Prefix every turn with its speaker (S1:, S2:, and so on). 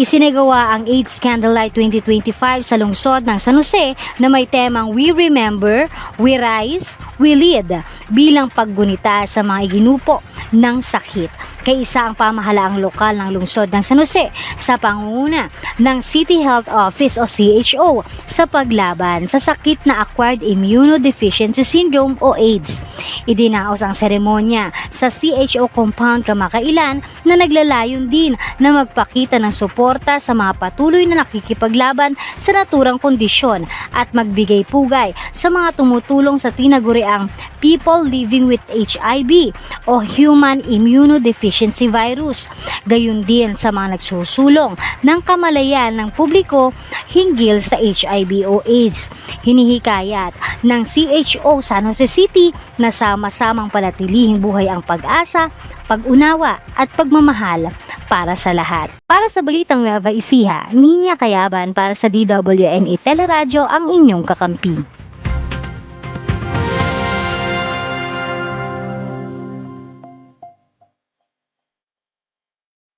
S1: Isinagawa ang AIDS Candlelight 2025 sa lungsod ng San Jose na may temang We Remember, We Rise, We Lead bilang paggunita sa mga iginupo ng sakit. Kaisa ang pamahalaang lokal ng lungsod ng San Jose sa pangunguna ng City Health Office o CHO sa paglaban sa sakit na Acquired Immunodeficiency Syndrome o AIDS. Idinaos ang seremonya sa CHO compound kamakailan na naglalayon din na magpakita ng suporta sa mga patuloy na nakikipaglaban sa naturang kondisyon at magbigay pugay sa mga tumutulong sa tinaguriang people living with HIV o Human Immunodeficiency Virus. Gayun din sa mga nagsusulong ng kamalayan ng publiko hinggil sa HIV o AIDS. Hinihikayat ng CHO San Jose City na sama-samang panatilihing buhay ang pag-asa, pag-unawa at pagmamahal para sa lahat. Para sa Balitang Nueva Ecija, Ninya Kayaban para sa DWNE Teleradyo ang inyong kakampi.